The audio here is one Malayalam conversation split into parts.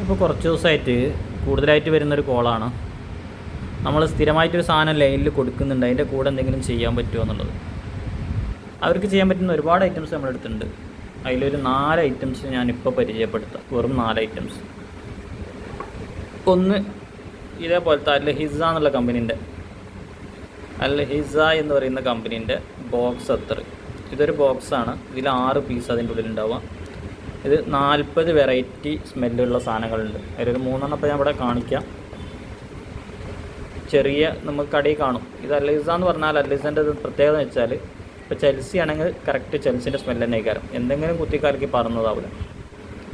ഇപ്പോൾ കുറച്ച് ദിവസമായിട്ട് കൂടുതലായിട്ട് വരുന്നൊരു കോളാണ് നമ്മൾ സ്ഥിരമായിട്ടൊരു സാധനം ലൈനിൽ കൊടുക്കുന്നുണ്ട്. അതിന്റെ കൂടെ എന്തെങ്കിലും ചെയ്യാൻ പറ്റുമോ എന്നുള്ളത്. അവർക്ക് ചെയ്യാൻ പറ്റുന്ന ഒരുപാട് ഐറ്റംസ് നമ്മുടെ അടുത്തുണ്ട്. അതിലൊരു നാല് ഐറ്റംസ് ഞാനിപ്പോൾ പരിചയപ്പെടുത്താം. വെറും നാല് ഐറ്റംസ് ഒന്ന് ഇതേപോലത്തെ അൽ ഹിസ എന്നുള്ള കമ്പനീന്റെ അൽ ഹിസ എന്ന് പറയുന്ന കമ്പനീന്റെ ബോക്സ് അത്ര. ഇതൊരു ബോക്സാണ് ഇതിൽ ആറ് പീസ് അതിന്റെ ഉള്ളിലുണ്ടാവുക. ഇത് നാൽപ്പത് വെറൈറ്റി സ്മെല്ലുള്ള സാധനങ്ങളുണ്ട്. അതിലൊരു മൂന്നെണ്ണം ഇപ്പോൾ ഞാൻ ഇവിടെ കാണിക്കാം. ചെറിയ നമുക്ക് കടയിൽ കാണും. ഇത് അല്ലീസ എന്ന് പറഞ്ഞാൽ അല്ലീസന്റെ പ്രത്യേകത എന്ന് വെച്ചാൽ ഇപ്പോൾ ചെൽസി ആണെങ്കിൽ കറക്റ്റ് ചെൽസിന്റെ സ്മെല്ല് തന്നെ കയറും എന്തെങ്കിലും കുത്തിക്കാലക്ക് പറന്നതാവില്ല.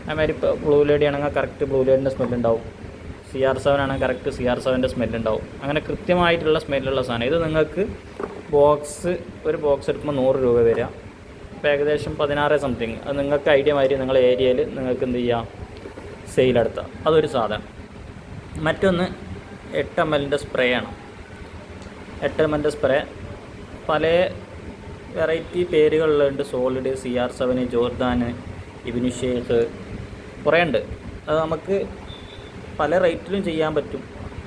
അതുമാതിരി ഇപ്പോൾ ബ്ലൂ ലേഡി ആണെങ്കിൽ കറക്റ്റ് ബ്ലൂ ലേഡിന്റെ സ്മെല്ല് ഉണ്ടാവും. സി ആർ സെവൻ ആണെങ്കിൽ കറക്റ്റ് സി ആർ സെവന്റെ സ്മെല്ല് ഉണ്ടാവും. അങ്ങനെ കൃത്യമായിട്ടുള്ള സ്മെല്ലുള്ള സാധനം. ഇത് നിങ്ങൾക്ക് ബോക്സ് ഒരു ബോക്സ് എടുക്കുമ്പോൾ നൂറ് രൂപ വരിക. ഇപ്പോൾ ഏകദേശം പതിനാറ് സംതിങ് അത് നിങ്ങൾക്ക് ഐഡിയ മാതിരി നിങ്ങളുടെ ഏരിയയിൽ നിങ്ങൾക്ക് എന്ത് ചെയ്യാം? സെയിൽ നടത്താം. അതൊരു സാധനം. മറ്റൊന്ന് എട്ട് എം എല്ലിന്റെ സ്പ്രേ ആണ്. എട്ട് എം എല്ലിന്റെ സ്പ്രേ പല വെറൈറ്റി പേരുകളിലുണ്ട് സോളിഡ് സി ആർ സെവന് ജോർദാന് ഇബിനു ഷേഖ് കുറേ ഉണ്ട്. അത് നമുക്ക് പല റേറ്റിലും ചെയ്യാൻ പറ്റും.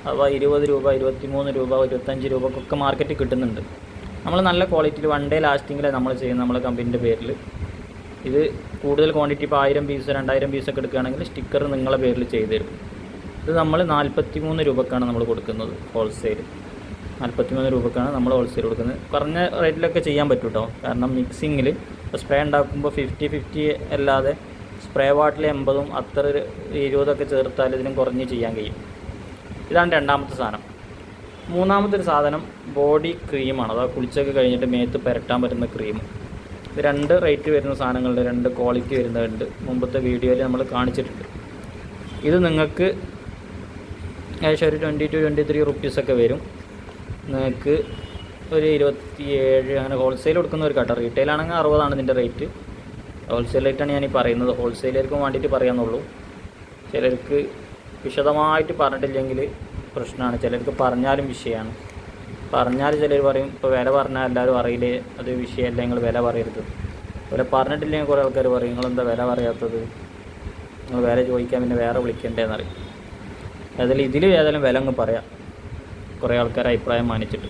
അപ്പോൾ ഇരുപത് രൂപ ഇരുപത്തി മൂന്ന് രൂപ ഇരുപത്തഞ്ച് രൂപക്കൊക്കെ മാർക്കറ്റിൽ കിട്ടുന്നുണ്ട്. നമ്മൾ നല്ല ക്വാളിറ്റിയിൽ വൺ ഡേ ലാസ്റ്റിങ്ങിൽ നമ്മൾ ചെയ്യുന്നത് നമ്മളെ കമ്പനീന്റെ പേരിൽ ഇത് കൂടുതൽ ക്വാണ്ടിറ്റി ഇപ്പോൾ ആയിരം പീസ് രണ്ടായിരം പീസൊക്കെ എടുക്കുകയാണെങ്കിൽ സ്റ്റിക്കർ നിങ്ങളെ പേരിൽ ചെയ്തു തരും. ഇത് നമ്മൾ നാൽപ്പത്തി മൂന്ന് രൂപക്കാണ് നമ്മൾ കൊടുക്കുന്നത് ഹോൾസെയിൽ നാൽപ്പത്തി മൂന്ന് രൂപക്കാണ് നമ്മൾ ഹോൾസെയിൽ കൊടുക്കുന്നത്. കുറഞ്ഞ റേറ്റിലൊക്കെ ചെയ്യാൻ പറ്റും കേട്ടോ കാരണം മിക്സിങ്ങിൽ ഇപ്പോൾ സ്പ്രേ ഉണ്ടാക്കുമ്പോൾ ഫിഫ്റ്റി ഫിഫ്റ്റി അല്ലാതെ സ്പ്രേ വാട്ടിൽ എൺപതും അത്ര ഇരുപതൊക്കെ ചേർത്താൽ ഇതിനും കുറഞ്ഞ് ചെയ്യാൻ കഴിയും. ഇതാണ് രണ്ടാമത്തെ സാധനം. മൂന്നാമത്തെ ഒരു സാധനം ബോഡി ക്രീമാണ്. അതായത് കുളിച്ചൊക്കെ കഴിഞ്ഞിട്ട് മേത്ത് പുരട്ടാൻ പറ്റുന്ന ക്രീം. ഇത് രണ്ട് റേറ്റ് വരുന്ന സാധനങ്ങളുണ്ട് രണ്ട് ക്വാളിറ്റി വരുന്നുണ്ട് മുമ്പത്തെ വീഡിയോയിൽ നമ്മൾ കാണിച്ചിട്ടുണ്ട്. ഇത് നിങ്ങൾക്ക് ഏകദേശം ഒരു ട്വന്റി ടു ട്വന്റി ത്രീ റുപ്പീസൊക്കെ വരും. നിങ്ങൾക്ക് ഒരു ഇരുപത്തി ഏഴ് അങ്ങനെ ഹോൾസെയിൽ കൊടുക്കുന്ന ഒരു കട്ട. റീറ്റെയിൽ ആണെങ്കിൽ അറുപതാണ് ഇതിന്റെ റേറ്റ് ഹോൾസെയിൽ റേറ്റാണ് ഞാൻ ഈ പറയുന്നത്. ഹോൾസെയിലർക്ക് വേണ്ടിയിട്ട് പറയാമെന്നുള്ളൂ ചിലർക്ക് വിശദമായിട്ട് പറഞ്ഞിട്ടില്ലെങ്കിൽ പ്രശ്നമാണ്. ചിലർക്ക് പറഞ്ഞാലും വിഷയമാണ്. പറഞ്ഞാൽ ചിലർ പറയും ഇപ്പോൾ വില പറഞ്ഞാൽ എല്ലാവരും അറിയില്ലേ? അത് വിഷയമല്ല നിങ്ങൾ വില പറയരുത്. അതുപോലെ പറഞ്ഞിട്ടില്ലെങ്കിൽ കുറേ ആൾക്കാർ പറയും നിങ്ങളെന്താ വില പറയാത്തത്? നിങ്ങൾ വില ചോദിക്കാൻ പിന്നെ വേറെ വിളിക്കണ്ടേന്ന് അറിയും ഏതായാലും ഇതിൽ ഏതായാലും വില അങ്ങ് പറയാം. കുറേ ആൾക്കാർ അഭിപ്രായം മാനിച്ചിട്ട്.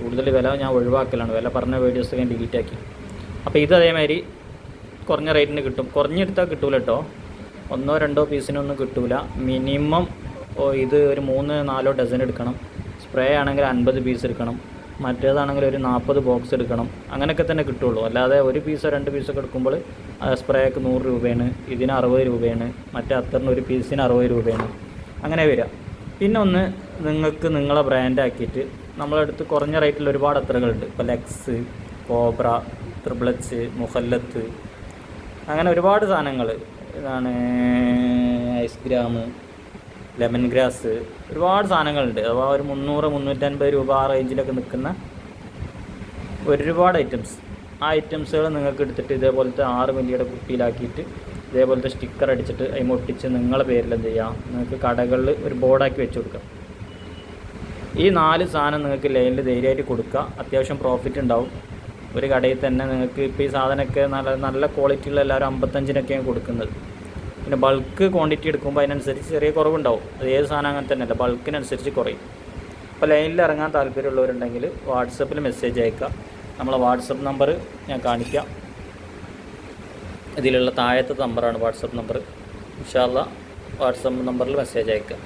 കൂടുതൽ വില ഞാൻ ഒഴിവാക്കലാണ്. വില പറഞ്ഞ വീഡിയോസ് ഞാൻ ഡിലീറ്റ് ആക്കി. അപ്പോൾ ഇത് അതേമാതിരി കുറഞ്ഞ റേറ്റിന് കിട്ടും. കുറഞ്ഞെടുത്താൽ കിട്ടൂല കേട്ടോ ഒന്നോ രണ്ടോ പീസിനൊന്നും കിട്ടൂല. മിനിമം ഓ ഇത് ഒരു മൂന്ന് നാലോ ഡസൻ എടുക്കണം. സ്പ്രേ ആണെങ്കിൽ അൻപത് പീസ് എടുക്കണം. മറ്റേതാണെങ്കിൽ ഒരു നാൽപ്പത് ബോക്സ് എടുക്കണം. അങ്ങനെയൊക്കെ തന്നെ കിട്ടുള്ളൂ. അല്ലാതെ ഒരു പീസോ രണ്ട് പീസൊക്കെ എടുക്കുമ്പോൾ സ്പ്രേക്ക് നൂറ് രൂപയാണ് ഇതിന് അറുപത് രൂപയാണ് മറ്റേ അത്തറിന് ഒരു പീസിന് അറുപത് രൂപയാണ്. അങ്ങനെ വരിക. പിന്നെ ഒന്ന് നിങ്ങൾക്ക് നിങ്ങളെ ബ്രാൻഡാക്കിയിട്ട് നമ്മളടുത്ത് കുറഞ്ഞ റേറ്റിൽ ഒരുപാട് അത്തറുകളുണ്ട്. ഇപ്പോൾ ലെക്സ് കോബ്ര ത്രിബ്ലച്ച് മുഹല്ലത്ത് അങ്ങനെ ഒരുപാട് സാധനങ്ങൾ. ഇതാണ് ഐസ്ഗ്രാം ലെമൺ ഗ്രാസ് ഒരുപാട് സാധനങ്ങളുണ്ട്. അഥവാ ഒരു മുന്നൂറ് മുന്നൂറ്റൻപത് രൂപ ആ റേഞ്ചിലൊക്കെ നിൽക്കുന്ന ഒരുപാട് ഐറ്റംസ് ആ ഐറ്റംസുകൾ നിങ്ങൾക്ക് എടുത്തിട്ട് ഇതേപോലത്തെ ആറ് മില്ലിയുടെ കുപ്പിയിലാക്കിയിട്ട് ഇതേപോലത്തെ സ്റ്റിക്കർ അടിച്ചിട്ട് അതിന് ഒട്ടിച്ച് നിങ്ങളെ പേരിൽ എന്ത് ചെയ്യാം? നിങ്ങൾക്ക് കടകളിൽ ഒരു ബോർഡാക്കി വെച്ച് കൊടുക്കാം. ഈ നാല് സാധനം നിങ്ങൾക്ക് ലൈനിൽ ധൈര്യമായിട്ട് കൊടുക്കുക. അത്യാവശ്യം പ്രോഫിറ്റ് ഉണ്ടാവും. ഒരു കടയിൽ തന്നെ നിങ്ങൾക്ക് ഇപ്പോൾ ഈ സാധനമൊക്കെ നല്ല നല്ല ക്വാളിറ്റിയുള്ള എല്ലാവരും അമ്പത്തഞ്ചിനൊക്കെയാണ് കൊടുക്കുന്നത്. പിന്നെ ബൾക്ക് ക്വാണ്ടിറ്റി എടുക്കുമ്പോൾ അതിനനുസരിച്ച് ചെറിയ കുറവുണ്ടാവും. അത് ഏത് സാധനം അങ്ങനെ തന്നെയല്ല ബൾക്കിനനുസരിച്ച് കുറയും. അപ്പോൾ ലൈനിൽ ഇറങ്ങാൻ താല്പര്യമുള്ളവരുണ്ടെങ്കിൽ വാട്സപ്പിൽ മെസ്സേജ് അയക്കുക. നമ്മളെ വാട്സപ്പ് നമ്പർ ഞാൻ കാണിക്കാം. ഇതിലുള്ള താഴത്തെ നമ്പറാണ് വാട്സപ്പ് നമ്പർ ഇൻഷാല്ല വാട്സപ്പ് നമ്പറിൽ മെസ്സേജ് അയക്കുക.